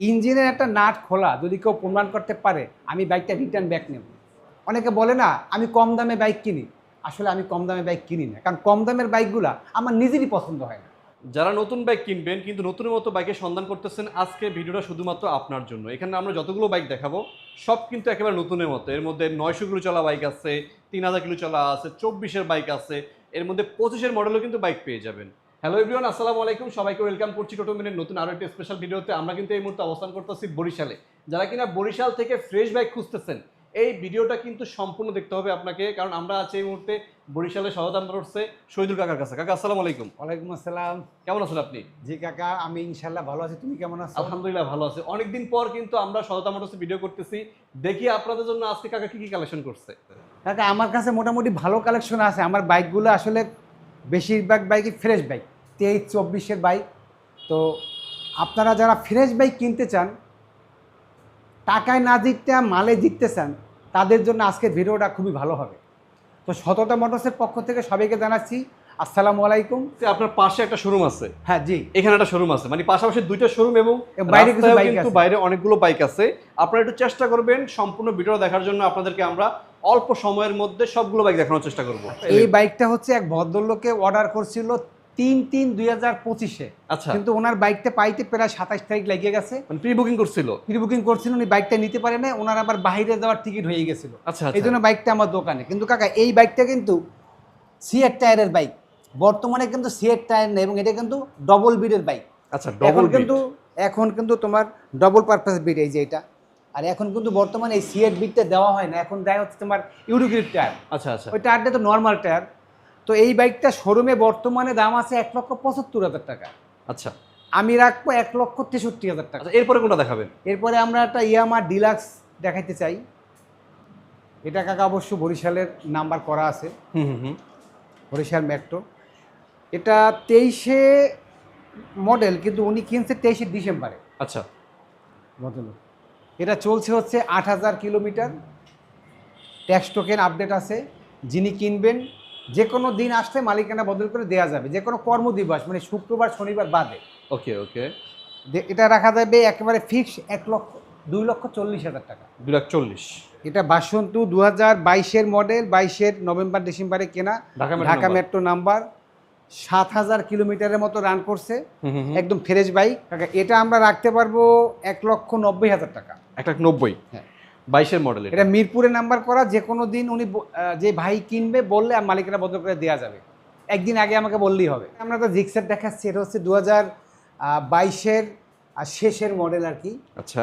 ইঞ্জিনের একটা নাট খোলা, যদি কেউ প্রমাণ করতে পারে, আমি বাইকটা রিটার্ন ব্যাক নেব। অনেকে বলে না, আমি কম দামে বাইক কিনি। আসলে আমি কম দামে বাইক কিনি না, কারণ কম দামের বাইকগুলা আমার নিজেরই পছন্দ হয় না। যারা নতুন বাইক কিনবেন, কিন্তু নতুনের মতো বাইকের সন্ধান করতেছেন, আজকে ভিডিওটা শুধুমাত্র আপনার জন্য। এখানে আমরা যতগুলো বাইক দেখাবো, সব কিন্তু একেবারে নতুনের মতো। এর মধ্যে নয়শো কিলো চলা বাইক আছে, তিন হাজার কিলো চলা আছে, চব্বিশের বাইক আছে, এর মধ্যে পঁচিশের মডেলও কিন্তু বাইক পেয়ে যাবেন। হ্যালো এভরিওয়ান আসসালামু আলাইকুম। সবাইকে ওয়েলকাম করছি টোটো মিনের নতুন আরও একটি স্পেশাল ভিডিওতে আমরা কিন্তু এই মুহূর্তে অবস্থান করতেছি বরিশালে। যারা কিনা বরিশাল থেকে ফ্রেশ বাইক খুঁজতেছেন এই ভিডিওটা কিন্তু সম্পূর্ণ দেখতে হবে আপনাকে। কারণ আমরা আছি এই মুহূর্তে বরিশালে সহদাম রোডসে শহীদুল কাকার কাছে। কাকা আসসালামু আলাইকুম। ওয়ালাইকুম আসসালাম। কেমন আছেন আপনি? জি কাকা আমি ইনশাল্লাহ ভালো আছি। তুমি কেমন আছো? আলহামদুলিল্লাহ ভালো আছে। অনেকদিন পর কিন্তু আমরা সততা মোটরসে ভিডিও করতেছি। দেখি আপনাদের জন্য আজকে কাকা কি কি কালেকশন করছে? কাকা আমার কাছে মোটামুটি ভালো কালেকশন আছে। আমার বাইকগুলো আসলে বেশিরভাগ বাইকই ফ্রেশ বাইক তেইশ চব্বিশের বাইক তো আপনারা যারা ফ্রেশ বাইক কিনতে চান টাকায় না জিততে মালে জিততে চান তাদের জন্য আজকের ভিডিওটা খুবই ভালো হবে। তো সততা মোটরসের পক্ষ থেকে সবাইকে জানাচ্ছি আসসালামু আলাইকুম। যে আপনার পাশে একটা শোরুম আছে। হ্যাঁ জি। এখানে একটা শোরুম আছে। মানে পাশাপাশি দুইটা শোরুম এবং বাইরে কিন্তু আছে। বাইরে অনেকগুলো বাইক আছে। আপনারা একটু চেষ্টা করবেন সম্পূর্ণ ভিডিও দেখার জন্য আপনাদেরকে আমরা অল্প সময়ের মধ্যে সবগুলো বাইক দেখানোর চেষ্টা করব। এই বাইকটা হচ্ছে এক ভদ্রলোকে অর্ডার করছিল তিন তিন দুই হাজার পঁচিশে। আচ্ছা। কিন্তু ওনার বাইকটা পাইতে প্রায় সাতাশ তারিখ লেগে গেছে। মানে প্রি বুকিং করছিল? প্রি বুকিং করছিল উনি বাইকটা নিতে পারে না ওনার আবার বাইরে যাওয়ার টিকিট হয়ে গেছিল। আচ্ছা এই আচ্ছা। জন্য বাইকটা আমার দোকানে। কিন্তু কাকা এই বাইকটা কিন্তু সিএর টায়ারের বাইক বর্তমানে কিন্তু সিএর টায়ার নেই এবং এটা কিন্তু ডবল বিডের বাইক আচ্ছা এখন ডবল কিন্তু এখন কিন্তু তোমার ডবল পারপাস বিড এই যে এটা। আর এখন কিন্তু বর্তমানে এই সিএর বিটটা দেওয়া হয় না এখন দেয় হচ্ছে তোমার ইউরোগ্রিপ টায়ার। আচ্ছা আচ্ছা। ওই টায়ারটা তো নর্মাল টায়ার। তো এই বাইকটা শোরুমে বর্তমানে দাম আছে এক লক্ষ পঁচাত্তর হাজার টাকা। আচ্ছা। আমি রাখব এক লক্ষ তেষট্টি হাজার টাকা। আচ্ছা এরপরে কোনটা দেখাবেন? এরপরে আমরা একটা ইয়ামা ডিলাক্স দেখাইতে চাই। এটা কাকা অবশ্য বরিশালের নাম্বার করা আছে। হুম হুম হুম। বরিশাল মেট্রো এটা তেইশে মডেল কিন্তু উনি কিনছে তেইশে ডিসেম্বরে আচ্ছা। ভদ্রলোক এটা চলছে হচ্ছে আট হাজার কিলোমিটার। ট্যাক্স টোকেন আপডেট আছে। যিনি কিনবেন যে কোনো দিন আসলে মালিকানা বদল করে দেওয়া যাবে। যে কোনো কর্মদিবস মানে শুক্রবার শনিবার বাদে। ওকে ওকে। এটা রাখা যাবে একেবারে ফিক্স এক লক্ষ দুই লক্ষ চল্লিশ হাজার টাকা। দুই লাখ চল্লিশ। এটা বাসন্তু দু হাজার বাইশের মডেল বাইশের নভেম্বর ডিসেম্বরে কেনা। Dhaka metro number. সাত হাজার কিলোমিটারের মতো রান করছে। একদম ফ্রেশ বাইক এটা আমরা রাখতে পারব এক লক্ষ নব্বই হাজার টাকা। এক লাখ নব্বই? হ্যাঁ। বাইশের মডেল এটা। মিরপুরে নাম্বার করা যে কোনো দিন উনি যে ভাই কিনবে বললে আর মালিকেরা বদল করে দেওয়া যাবে। একদিন আগে আমাকে বললেই হবে। আমরা তো জিক্সার দেখাচ্ছি এটা হচ্ছে দু হাজার বাইশের শেষের মডেল আর কি। আচ্ছা।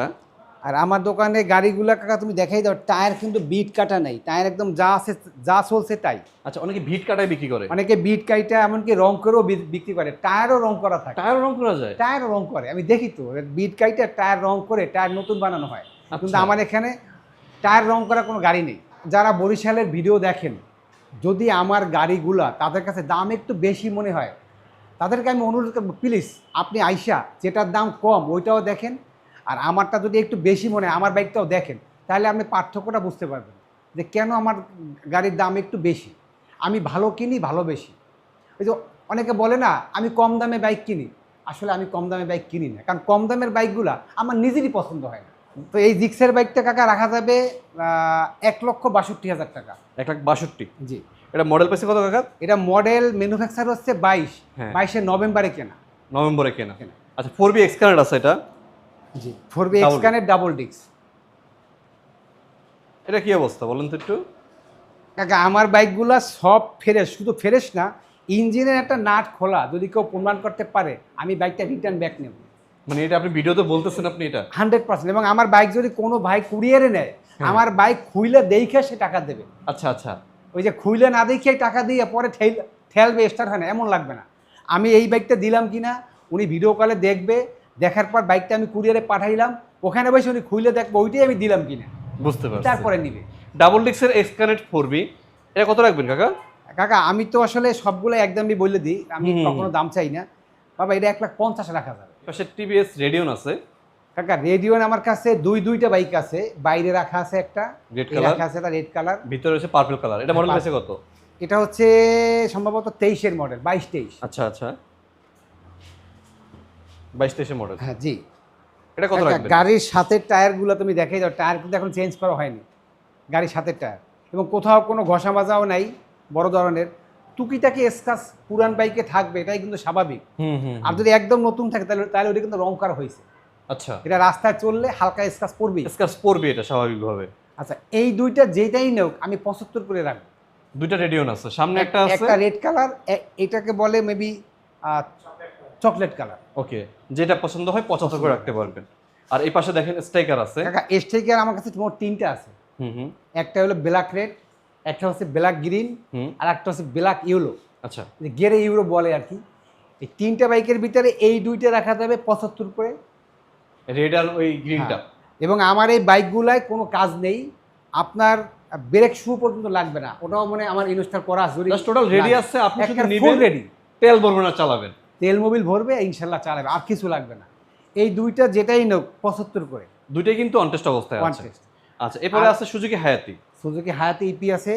আর আমার দোকানে গাড়িগুলো কাকা তুমি দেখাই দাও টায়ার কিন্তু বিট কাটা নেই। টায়ার একদম যা আছে যা চলছে তাই। আচ্ছা অনেকে বিট কাটায় বিক্রি করে। অনেকে বিট কাইটা এমনকি রং করেও বিক্রি করে। টায়ারও রং করা থাকে। টায়ার রং করা যায়? টায়ারও রং করে। আমি দেখি তো বিট কাইটা টায়ার রং করে টায়ার নতুন বানানো হয়। কিন্তু আচ্ছা। আমার এখানে টায়ার রং করা কোনো গাড়ি নেই। যারা বরিশালের ভিডিও দেখেন যদি আমার গাড়িগুলা তাদের কাছে দাম একটু বেশি মনে হয় তাদেরকে আমি অনুরোধ করব প্লিজ আপনি আইসা যেটার দাম কম ওইটাও দেখেন। আর আমারটা যদি একটু বেশি মনে হয় আমার বাইকটাও দেখেন তাহলে আপনি পার্থক্যটা বুঝতে পারবেন যে কেন আমার গাড়ির দাম একটু বেশি। আমি ভালো কিনি ভালো বেশি। ওই যে অনেকে বলে না আমি কম দামে বাইক কিনি। আসলে আমি কম দামে বাইক কিনি না কারণ কম দামের বাইকগুলা আমার নিজেরই পছন্দ হয় না। তো এই জিক্সের বাইকটা কাকা রাখা যাবে এক লক্ষ বাষট্টি হাজার টাকা। এক লাখ বাষট্টি? জি। এটা মডেল পেয়েছে কত কাকা? এটা মডেল ম্যানুফ্যাকচার হচ্ছে বাইশ হ্যাঁ। বাইশে নভেম্বরে কেনা। নভেম্বরে কেনা। কেনা। আচ্ছা ফোর বি এক্স এক্সকানেট আছে এটা? জি। ফোর বি এক্সকানের ডাবল ডিক্স এটা কি অবস্থা বলেন তো একটু? কাকা আমার বাইকগুলা সব ফ্রেশ শুধু ফ্রেশ না ইঞ্জিনের একটা নাট খোলা যদি কেউ প্রমাণ করতে পারে আমি বাইকটা রিটার্ন ব্যাক নেব। মানে এটা আপনি ভিডিওতে বলতেছেন আপনি এটা? Hundred percent. এবং আমার বাইক যদি কোনো ভাই কুরিয়ারে নেয় আমার বাইক খুইলে দেখে সে টাকা দেবে। আচ্ছা আচ্ছা। ওই যে খুইলে না দেখে টাকা দিয়ে পরে ঠেল ঠেলবে স্টার্ট হয় না এমন লাগবে না। আমি এই বাইকটা দিলাম কিনা উনি ভিডিও কলে দেখবে দেখার পর বাইকটা আমি কুরিয়ারে পাঠাইলাম। ওখানে বসে উনি খুইলে দেখবে ওইটাই আমি দিলাম কিনা। বুঝতে পারছি। তারপরে নিবে। ডাবল ডিক্সের এক্সকানেট ফোর বি এটা কত রাখবেন কাকা? কাকা আমি তো আসলে সবগুলো একদমই বলে দিই আমি কখনো দাম চাই না। বাবা এটা এক লাখ পঞ্চাশ রাখা যাবে। পাশে টিভিএস রেডিওন আছে। কাকা রেডিও আমার কাছে দুই দুইটা বাইক আছে। বাইরে রাখা আছে একটা। রেড কালার রাখা আছে একটা রেড কালার ভিতরে রয়েছে পার্পল কালার এটা মডেল পেয়েছে কত? এটা হচ্ছে সম্ভবত তেইশের মডেল বাইশ তেইশ। আচ্ছা আচ্ছা। বাইশ তেইশের মডেল হ্যাঁ জি। এটা কত একটা গাড়ির সাথের টায়ারগুলো তুমি দেখে যাও টায়ার কিন্তু এখন চেঞ্জ করা হয়নি। গাড়ির সাথের টায়ার। এবং কোথাও কোনো ঘষা মাজাও নাই বড় ধরনের। টুকিটাকি স্কাচ পুরান বাইকে থাকবে এটাই কিন্তু স্বাভাবিক। আর যদি একদম নতুন থাকে তাহলে তাহলে ওটা কিন্তু রং করা হয়েছে। আচ্ছা। এটা রাস্তায় চললে হালকা স্কাচ পড়বেই স্কার্স পড়বে এটা স্বাভাবিকভাবে। আচ্ছা এই দুইটা যেটাই নেও আমি পঁচাত্তর করে রাখব। দুইটা রেডিওন আছে। সামনে একটা আছে। একটা রেড কালার এটাকে বলে মেবি চকলেট কালার। ওকে যেটা পছন্দ হয় পছন্দ করে রাখতে পারবেন। আর এই পাশে দেখেন স্ট্রাইকার আছে। কাকা স্টেকার আমার কাছে মোট তিনটা আছে। হুম হুম। একটা হলো ব্ল্যাক রেড একটা হচ্ছে ব্ল্যাক গ্রিন হুম। আর একটা হচ্ছে ব্ল্যাক ইউলো আচ্ছা। গেরে ইউরো বলে আর কি। এই তিনটা বাইকের ভিতরে এই দুইটা রাখা যাবে পঁচাত্তর করে। রেড আর ওই গ্রিনটা। এবং আমার এই বাইকগুলায় কোনো কাজ নেই। আপনার ব্রেক শু পর্যন্ত লাগবে না। ওটাও মানে আমার ইনস্টল করা আছে টোটাল রেডি। আছে আপনি শুধু নেবেন রেডি তেল ভরবেন না চালাবেন। তেল মোবিল ভরবে ইনশাল্লাহ চালাবে আর কিছু লাগবে না। এই দুইটা যেটাই নোক পঁচাত্তর করে। দুইটাই কিন্তু অনটেস্ট অবস্থায় আছে। আচ্ছা এরপরে আছে সুজুকি হায়াতি সুজুকি হায়াতে ইপি আছে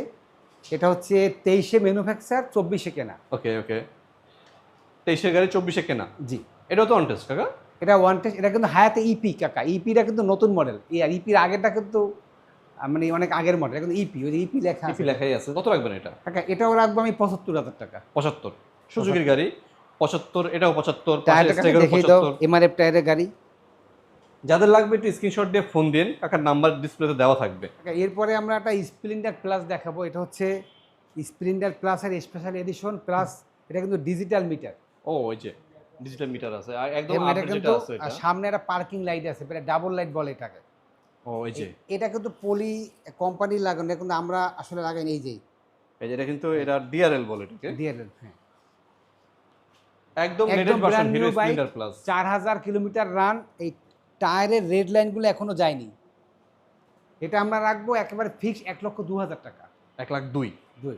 এটা হচ্ছে তেইশে ম্যানুফ্যাকচার চব্বিশে কেনা। ওকে ওকে তেইশে গাড়ি চব্বিশে কেনা। জি। এটাও তো অনটেস্ট কাকা? এটা ওয়ান টেস্ট এটা কিন্তু হায়াতে ইপি কাকা। ইপিটা কিন্তু নতুন মডেল আর ইপির আগেরটা কিন্তু মানে অনেক আগের মডেল এটা কিন্তু ইপি ওই ইপি লেখা ইপি আছে। লেখাই আছে। কত রাখবেন এটা? কাকা এটাও রাখব আমি পঁচাত্তর হাজার টাকা। পঁচাত্তর। সুজুকির গাড়ি। পঁচাত্তর এটাও পঁচাত্তর এমআরএফ টায়ারের গাড়ি। যাদের লাগবে একটু স্ক্রিনশট দিয়ে ফোন দিন কাকার নাম্বার ডিসপ্লেতে দেওয়া থাকবে। এরপরে আমরা একটা স্প্লেন্ডার প্লাস দেখাবো এটা হচ্ছে স্প্লেন্ডার প্লাসের স্পেশাল এডিশন প্লাস এটা কিন্তু ডিজিটাল মিটার ও ওই যে ডিজিটাল মিটার আছে আর একদম এটা। কিন্তু সামনে একটা পার্কিং লাইট আছে এটা ডাবল লাইট বলে এটাকে। ও ওই যে। এটা কিন্তু পলি কোম্পানির লাগানো কিন্তু আমরা আসলে লাগাই এই যে। এটা কিন্তু এটা ডিআরএল বলে এটাকে। দিয়ে হ্যাঁ। একদম latest version Hero Splendor plus চার হাজার কিলোমিটার রান এই টায়ারের রেড লাইনগুলো এখনও যায়নি। এটা আমরা রাখব একেবারে ফিক্স এক লক্ষ দু হাজার টাকা। এক লাখ দুই। দুই।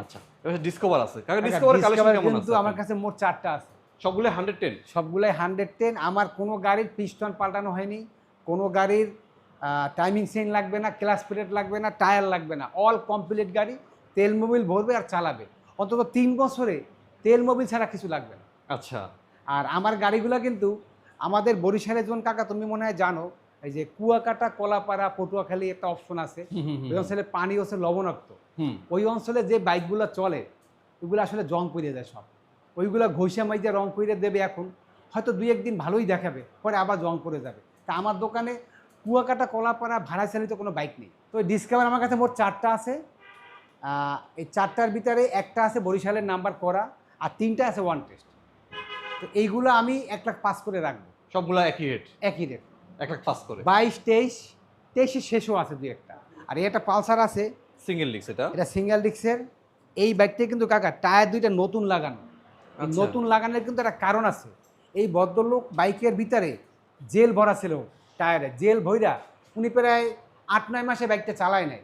আচ্ছা এবার ডিসকভার আছে। কাকা ডিসকভার কালেকশন কেমন আছে আমার কাছে মোট চারটা আছে। সবগুলো হান্ড্রেড টেন সবগুলাই হান্ড্রেড টেন আমার কোনো গাড়ির পিস্টন পাল্টানো হয়নি। কোনো গাড়ির টাইমিং চেইন লাগবে না ক্লাস প্লেট লাগবে না টায়ার লাগবে না। অল কমপ্লিট গাড়ি তেল মোবিল ভরবে আর চালাবে। অন্তত তিন বছরে তেল মোবিল ছাড়া কিছু লাগবে না। আচ্ছা। আর আমার গাড়িগুলো কিন্তু আমাদের বরিশালের জন কাকা তুমি মনে হয় জানো এই যে কুয়াকাটা কলাপাড়া পটুয়াখালী একটা অপশন আছে। ওই অঞ্চলে পানি হচ্ছে লবণাক্ত। ওই অঞ্চলে যে বাইকগুলো চলে ওইগুলো আসলে জং করে দেয় সব। ওইগুলো ঘষে মাইজে রং করে দেবে এখন। হয়তো দুই একদিন ভালোই দেখাবে পরে আবার জং করে যাবে। তা আমার দোকানে কুয়াকাটা কলাপাড়া ভাড়া চালিত কোনো বাইক নেই। তো ডিসকাভার আমার কাছে মোট চারটা আছে। এই চারটার ভিতরে একটা আছে বরিশালের নাম্বার করা। আর তিনটা আছে ওয়ান টেস্ট তো এইগুলো আমি এক লাখ পাস করে রাখব। সবগুলো একই রেট একই রেট এক লাখ পাস করে? বাইশ তেইশ তেইশের শেষও আছে দুই একটা। আর একটা পালসার আছে। সিঙ্গেল লিক্স এটা? এটা সিঙ্গেল ডিক্সের এই বাইকটা কিন্তু কাকা টায়ার দুইটা নতুন লাগানো। আচ্ছা। নতুন লাগানোর কিন্তু একটা কারণ আছে। এই ভদ্রলোক বাইকের ভিতরে জেল ভরা ছিল টায়ারে। জেল ভৈরা উনি প্রায় আট নয় মাসে বাইকটা চালায় নাই।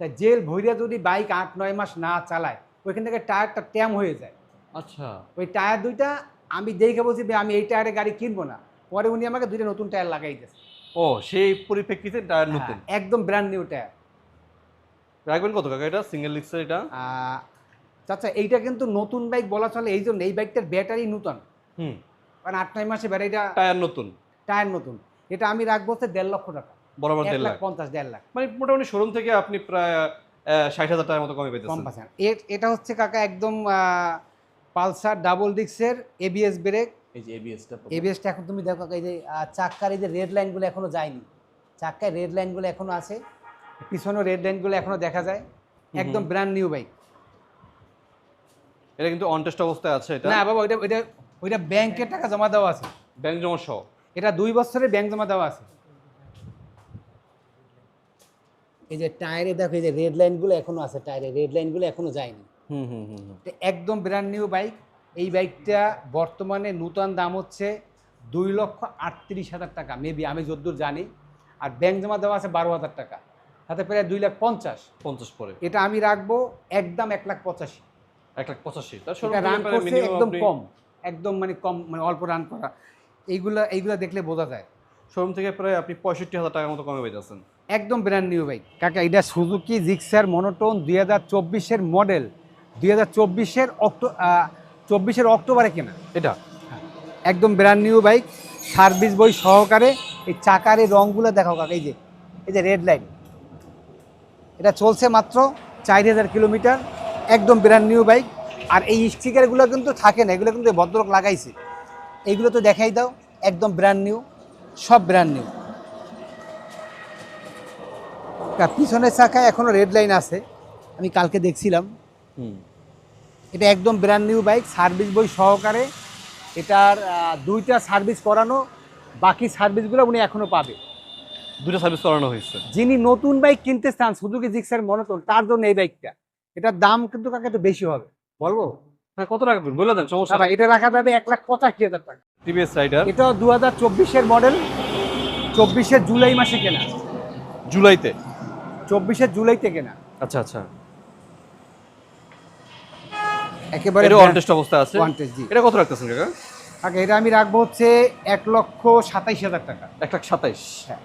তাই জেল ভৈরা যদি বাইক আট নয় মাস না চালায় ওইখান থেকে টায়ারটা ট্যাম হয়ে যায়। আচ্ছা। ওই টায়ার দুইটা আমি দেখে বলছি "বে, আমি এই টায়ারে গাড়ি কিনবো না। পরে উনি আমাকে দুইটা নতুন টায়ার লাগাই দিয়েছে। ও সেই পরিপ্রেক্ষিতে টায়ার নতুন? হ্যাঁ, একদম ব্র্যান্ড নিউ টায়ার। রাখবেন কত কাকা এটা? সিঙ্গেল লিক্সের এটা? আহ, চাচা এইটা কিন্তু নতুন বাইক বলা চলে এই জন্য এই বাইকটার ব্যাটারি নতুন। হুম। কারণ আট নয় মাসে ব্যাটারিটা টায়ার নতুন? টায়ার নতুন। এটা আমি রাখব হচ্ছে দেড় লক্ষ টাকা। বরাবর দেড় লাখ পঞ্চাশ দেড় লাখ। মানে মোটামুটি শোরুম থেকে আপনি প্রায় ষাট হাজার টাকার মতো কমে কম পাচ্ছেন। এটা হচ্ছে কাকা একদম পালসার ডাবল ডিক্সের এবিএস ব্রেক এই যে এবিএসটা এবিএসটা এখন তুমি দেখো এই যে চাক্কার এই যে রেড লাইনগুলো এখনও যায়নি। চাক্কায় রেড লাইনগুলো এখনও আছে। পিছনেও রেড লাইনগুলো এখনও দেখা যায়। একদম ব্র্যান্ড নিউ বাইক এটা কিন্তু অনটেস্ট অবস্থায় আছে এটা। না বাবা ওইটা ওইটা ওইটা ব্যাংকে টাকা জমা দেওয়া আছে। ব্যাংক জমা সহ। এটা দুই বছরের ব্যাংক জমা দেওয়া আছে। এই যে টায়ারে দেখো এই যে রেড লাইনগুলো এখনও আছে টায়ারে রেড লাইনগুলো এখনও যায়নি। হুম হুম হুম হুম। একদম ব্র্যান্ড নিউ বাইক এই বাইকটা বর্তমানে নূতন দাম হচ্ছে দুই লক্ষ আটত্রিশ হাজার টাকা। মেবি আমি যদ্দূর জানি। আর ব্যাংক জমা দেওয়া আছে বারো হাজার টাকা। তাতে প্রায় দুই লাখ পঞ্চাশ। পঞ্চাশ পরে। এটা আমি রাখব একদম এক লাখ পঁচাশি। এক লাখ পঁচাশি। রান করছে একদম কম। একদম মানে কম মানে অল্প রান করা। এইগুলা এইগুলা দেখলে বোঝা যায়। শোরুম থেকে প্রায় আপনি পঁয়ষট্টি হাজার টাকার মতো কমে পেতেছেন একদম ব্র্যান্ড নিউ বাইক কাকা এটা সুজুকি জিক্সার মনোটোন দুই হাজার চব্বিশের মডেল দুই হাজার চব্বিশের অক্টো চব্বিশের অক্টোবরে কেনা। এটা? একদম ব্র্যান্ড নিউ বাইক সার্ভিস বই সহকারে এই চাকার এই রঙগুলো দেখাও কাকা এই যে এই যে রেড লাইন এটা চলছে মাত্র চার হাজার কিলোমিটার একদম ব্র্যান্ড নিউ বাইক আর এই স্টিকারগুলো কিন্তু থাকে না এগুলো কিন্তু এই ভদ্রলোক লাগাইছে। এইগুলো তো দেখাই দাও একদম ব্র্যান্ড নিউ সব ব্র্যান্ড নিউ পিছনের চাকায় এখনও রেড লাইন আছে আমি কালকে দেখছিলাম। এটা একদম ব্র্যান্ড নিউ বাইক সার্ভিস বই সহকারে। এটার দুইটা সার্ভিস করানো বাকি সার্ভিসগুলো উনি এখনও পাবে। দুটো সার্ভিস করানো হয়েছে। যিনি নতুন বাইক কিনতে চান সুজুকি জিক্সার মনোটন তার জন্য এই বাইকটা এটার দাম কিন্তু কাকে একটু বেশি হবে। বলব? হ্যাঁ কত টাকা বলে দেন সমস্যা এটা রাখা যাবে এক লাখ পঁচাশি হাজার টাকা। টিভিএস রাইডার এটাও দু হাজার চব্বিশের মডেল চব্বিশের জুলাই মাসে কেনা। জুলাইতে? চব্বিশের জুলাইতে কেনা। আচ্ছা আচ্ছা। একেবারে এটা অন টেস্ট অবস্থা আছে। জি। এটা কত রাখতেছেন কাকা? আগে এটা আমি রাখব হচ্ছে এক লক্ষ সাতাইশ হাজার টাকা। এক লাখ সাতাইশ। হ্যাঁ।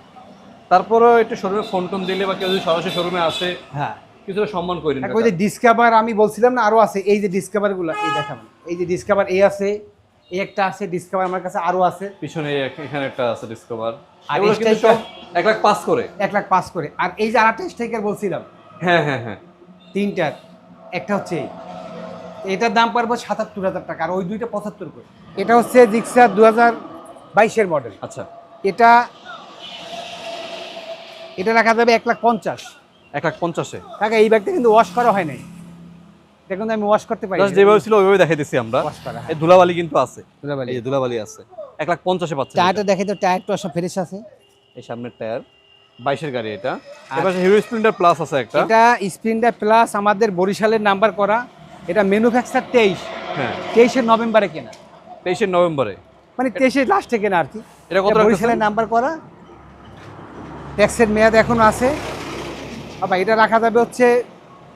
তারপরে একটু শোরুমে ফোন টোন দিলে বা কেউ যদি সরাসরি শোরুমে আসে হ্যাঁ। কিছুটা সম্মান করে এক ওই যে ডিসকাভার আমি বলছিলাম না আরও আছে। এই যে ডিসকাভারগুলো এই দেখাবেন এই যে ডিসকাভার এই আছে এই একটা আছে ডিসকাভার আমার কাছে আরও আছে। পিছনে এখানে একটা আছে ডিসকভার আর এই সব এক লাখ পাস করে। এক লাখ পাস করে। আর এই যে আরেকটা স্ট্রাইকার বলছিলাম। হ্যাঁ হ্যাঁ হ্যাঁ। তিনটার। একটা হচ্ছে এই। এটার দাম পারব সাতাত্তর হাজার টাকা আর ওই দুইটা পঁচাত্তর করে। এটা হচ্ছে জিক্সার দু হাজার বাইশের মডেল আচ্ছা। এটা এটা রাখা যাবে এক লাখ পঞ্চাশ। এক লাখ পঞ্চাশে। টাকা এই ব্যাগটা কিন্তু ওয়াশ করা হয় নাই। আমি ওয়াশ করতে পারি যেভাবে ছিল ওইভাবে দেখাই দিচ্ছি আমরা। ওয়াশ করা এই ধুলাবালি কিন্তু আছে। হ্যাঁ এই ধুলাবালি আছে। এক লাখ পঞ্চাশে পাচ্ছে। টায়ারটা দেখে তো সব ফ্রেশ আছে। এই সামনের টায়ার। বাইশের গাড়ি এটা। এবার হিরো স্প্লেন্ডার প্লাস আছে একটা। এটা স্প্রিন্টার প্লাস আমাদের বরিশালের নাম্বার করা। এটা ম্যানুফ্যাকচার তেইশ। হ্যাঁ। তেইশে নভেম্বরে কেনা। তেইশে নভেম্বরে। মানে তেইশে লাস্টে কেনা আর কি। এটা কত বরিশালের নাম্বার করা। ট্যাক্সের মেয়াদ এখনও আছে। আবার এটা রাখা যাবে হচ্ছে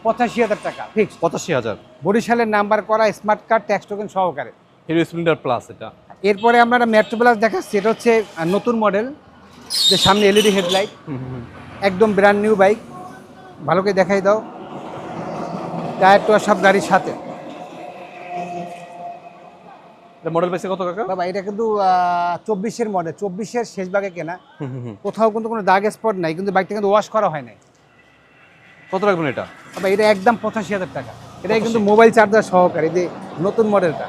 পঁচাশি হাজার টাকা ফিক্সড পঁচাশি হাজার। বরিশালের নাম্বার করা স্মার্ট কার্ড ট্যাক্স টোকেন সহকারে। হিরো স্প্লেন্ডার প্লাস এটা। এরপরে আমরা একটা মেট্রো প্লাস দেখাচ্ছি। এটা হচ্ছে নতুন মডেল যে সামনে এলইডি হেডলাইট একদম ব্র্যান্ড নিউ বাইক ভালো করে দেখাই দাও। টায়ার টোয়ার সব গাড়ির সাথে। মডেল পাইছে কত কাকা? বাবা এটা কিন্তু চব্বিশের মডেল চব্বিশের শেষ ভাগে কেনা। কোথাও কিন্তু কোনো দাগ স্পট নাই কিন্তু বাইকটা কিন্তু ওয়াশ করা হয় নাই। কত রাখবেন এটা? বাবা এটা একদম পঁচাশি হাজার টাকা। এটা কিন্তু মোবাইল চার্জার সহকারে যে নতুন মডেলটা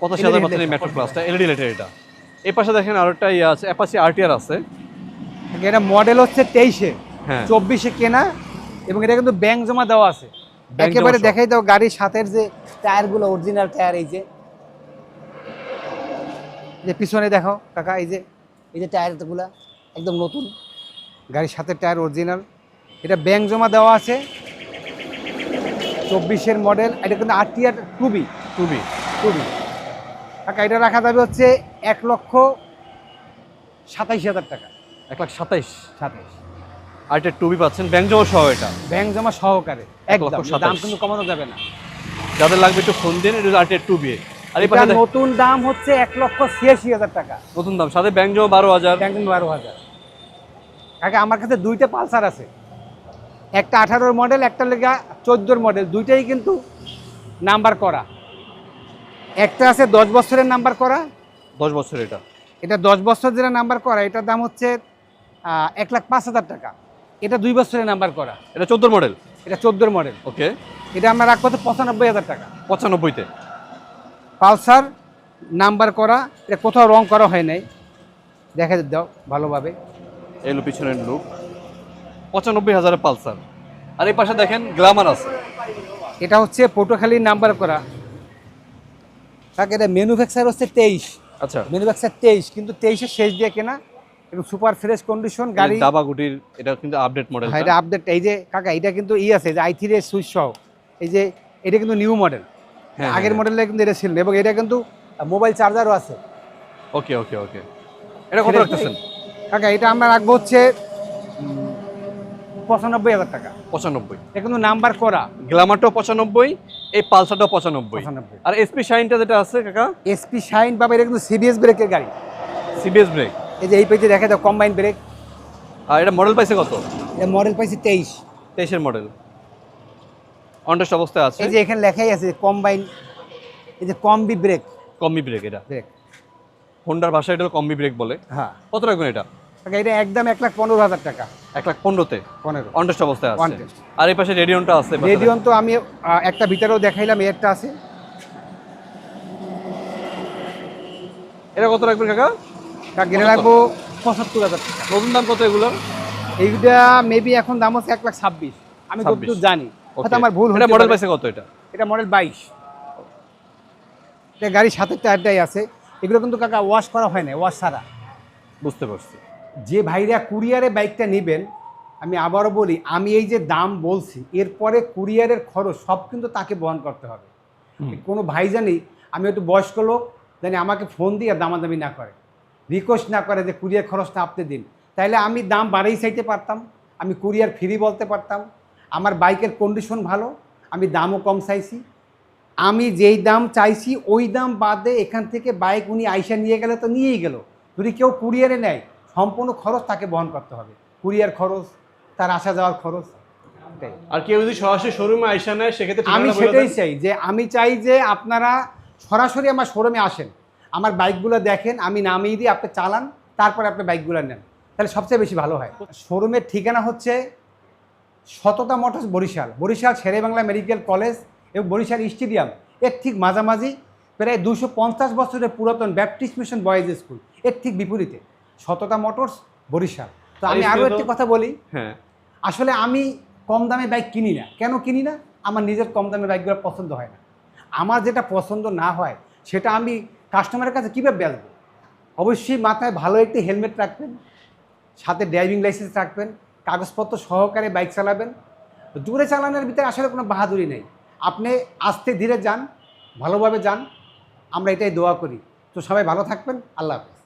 পঁচাশি হাজার light। মেট্রো প্লাসটা এলইডি লাইটের এটা। এই পাশে দেখেন আর একটা ইয়ে আছে অ্যাপাসি আরটিআর আছে। এটা মডেল হচ্ছে তেইশে। হ্যাঁ। চব্বিশে কেনা এবং এটা কিন্তু ব্যাংক জমা দেওয়া আছে। একেবারে দেখাই দাও গাড়ির সাথের যে টায়ারগুলো অরিজিনাল টায়ার এই যে। যে পিছনে দেখো কাকা এই যে এই যে টায়ারগুলো একদম নতুন। গাড়ির সাথে টায়ার অরিজিনাল এটা ব্যাংক জমা দেওয়া আছে। চব্বিশের মডেল এটা কিন্তু আরটিআর টুবি। টুবি। টুবি। কাকা এটা রাখা যাবে হচ্ছে এক লক্ষ সাতাইশ হাজার টাকা। এক লাখ সাতাইশ। সাতাইশ। আর এটা টুবি পাচ্ছেন ব্যাংক জমা সহ এটা? ব্যাংক জমা সহকারে এক লক্ষ দাম কিন্তু কমানো যাবে না। যাদের লাগবে একটু ফোন দিন এটা আর এটা টুবি আর এই পাশে নতুন দাম হচ্ছে এক লক্ষ ছিয়াশি হাজার টাকা। নতুন দাম সাথে ব্যাংক জমা বারো হাজার। ব্যাংক বারো হাজার। কাকা আমার কাছে দুইটা পালসার আছে। একটা আঠারোর মডেল একটা লেগা চোদ্দোর মডেল দুইটাই কিন্তু নাম্বার করা। একটা আছে দশ বছরের নাম্বার করা। দশ বছর এটা। এটা দশ বছর যেটা নাম্বার করা এটার দাম হচ্ছে এক লাখ পাঁচ হাজার টাকা। এটা দুই বছরের নাম্বার করা। এটা চোদ্দোর মডেল? এটা চোদ্দোর মডেল। ওকে। এটা আমরা রাখব পঁচানব্বই হাজার টাকা। পঁচানব্বইতে? পালসার নাম্বার করা এটা কোথাও রং করা হয় নাই। দেখা দাও ভালোভাবে। এলো পিছনের লুক পঁচানব্বই হাজারের পালসার। আর এই পাশে দেখেন গ্লামার আছে। এটা হচ্ছে পটুয়াখালীর নাম্বার করা। তাকে এটা ম্যানুফ্যাকচার হচ্ছে তেইশ। আচ্ছা। ম্যানুফ্যাকচার তেইশ কিন্তু তেইশের শেষ দিয়ে কেনা এবং সুপার ফ্রেশ কন্ডিশন গাড়ি দাবা গুটির এটা কিন্তু আপডেট মডেল হ্যাঁ এটা আপডেট এই যে কাকা এটা কিন্তু ই আছে যে আই থ্রি সুইচ সহ। এই যে এটা কিন্তু নিউ মডেল হ্যাঁ, আগের হ্যাঁ। মডেলে কিন্তু এটা ছিল এবং এটা কিন্তু মোবাইল চার্জারও আছে। ওকে ওকে ওকে এটা কত রাখতেছেন? কাকা এটা আমরা রাখব হচ্ছে পঁচানব্বই হাজার টাকা। পঁচানব্বই। এটা কিন্তু নাম্বার করা। গ্লামারটাও পঁচানব্বই এই পালসারটাও পঁচানব্বই। পঁচানব্বই। আর এসপি শাইনটা যেটা আছে কাকা? এসপি শাইন বাবা এটা কিন্তু সিবিএস ব্রেকের গাড়ি। সিবিএস ব্রেক এই যে এই পেজে দেখা দাও কম্বাইন ব্রেক আর এটা মডেল পাইছে কত? এটা মডেল পাইছি তেইশ। তেইশের মডেল অনটেস্ট অবস্থায় আছে। এই যে এখানে লেখাই আছে কম্বাইন এই যে কম্বি ব্রেক কম্বি ব্রেক এটা। দেখ হোন্ডার ভাষায় এটা কম্বি ব্রেক বলে। হ্যাঁ। কত রাখবেন এটা? কাকা, এটা একদম এক লাখ পনেরো হাজার টাকা। এক লাখ পনেরোতে? পনেরো। অনটেস্ট অবস্থায় আছে। আর এই পাশে রেডিয়নটা আছে। রেডিয়ন তো আমি একটা ভিতরেও দেখাইলাম এরটা আছে। এটা কত রাখবেন কাকা? তা কিনে লাগবো পঁচাত্তর হাজার টাকা। নতুন দাম কত এগুলো এইটা মেবি এখন দাম হচ্ছে এক লাখ ছাব্বিশ। আমি 26 যতদূর জানি। হয়তো আমার ভুল এটা মডেল পাইছে কত এটা? এটা মডেল বাইশ। এটা গাড়ির সাথে টায়ারটাই আছে। এগুলো কিন্তু কাকা ওয়াশ করা হয় না ওয়াশ ছাড়া। বুঝতে পারছি। যে ভাইরা কুরিয়ারে বাইকটা নেবেন আমি আবারও বলি আমি এই যে দাম বলছি এরপরে কুরিয়ারের খরচ সব কিন্তু তাকে বহন করতে হবে। কোনো ভাই জানি আমি একটু বয়স্ক লোক জানি আমাকে ফোন দিয়ে দামাদামি না করে। রিকোয়েস্ট না করে যে কুরিয়ার খরচটা আপনি দিন। তাইলে আমি দাম বাড়াই চাইতে পারতাম আমি কুরিয়ার ফ্রি বলতে পারতাম। আমার বাইকের কন্ডিশন ভালো আমি দামও কম চাইছি। আমি যেই দাম চাইছি ওই দাম বাদে এখান থেকে বাইক উনি আইসা নিয়ে গেলে তো নিয়েই গেল। যদি কেউ কুরিয়ারে নেয় সম্পূর্ণ খরচ তাকে বহন করতে হবে। কুরিয়ার খরচ তার আসা যাওয়ার খরচ। আর কেউ যদি সরাসরি শোরুমে আইসা নেয় সেক্ষেত্রে আমি সেটাই চাই যে আমি চাই যে আপনারা সরাসরি আমার শোরুমে আসেন। আমার বাইকগুলো দেখেন আমি নামিয়ে দিই আপনি চালান তারপরে আপনি বাইকগুলো নেন। তাহলে সবচেয়ে বেশি ভালো হয়। শোরুমের ঠিকানা হচ্ছে Satata Motors Barishal. Barishal Shere Bangla medical college এবং বরিশাল স্টেডিয়াম। এর ঠিক মাঝামাঝি প্রায় দুশো পঞ্চাশ বছরের পুরাতন ব্যাপটিস্ট মিশন বয়েজ স্কুল। এর ঠিক বিপরীতে সততা মোটরস বরিশাল। তো আমি আরও একটি কথা বলি। হ্যাঁ। আসলে আমি কম দামে বাইক কিনি না। কেন কিনি না? আমার নিজের কম দামে বাইকগুলো পছন্দ হয় না। আমার যেটা পছন্দ না হয় সেটা আমি কাস্টমারের কাছে কীভাবে আসব অবশ্যই মাথায় ভালো একটি হেলমেট রাখবেন, সাথে ড্রাইভিং লাইসেন্স রাখবেন, কাগজপত্র সহকারে বাইক চালাবেন। দূরে চালানোর ভিতরে আসলে কোনো বাহাদুরি নেই। আপনি আস্তে ধীরে যান, ভালোভাবে যান, আমরা এটাই দোয়া করি। তো সবাই ভালো থাকবেন, আল্লাহ হাফেজ।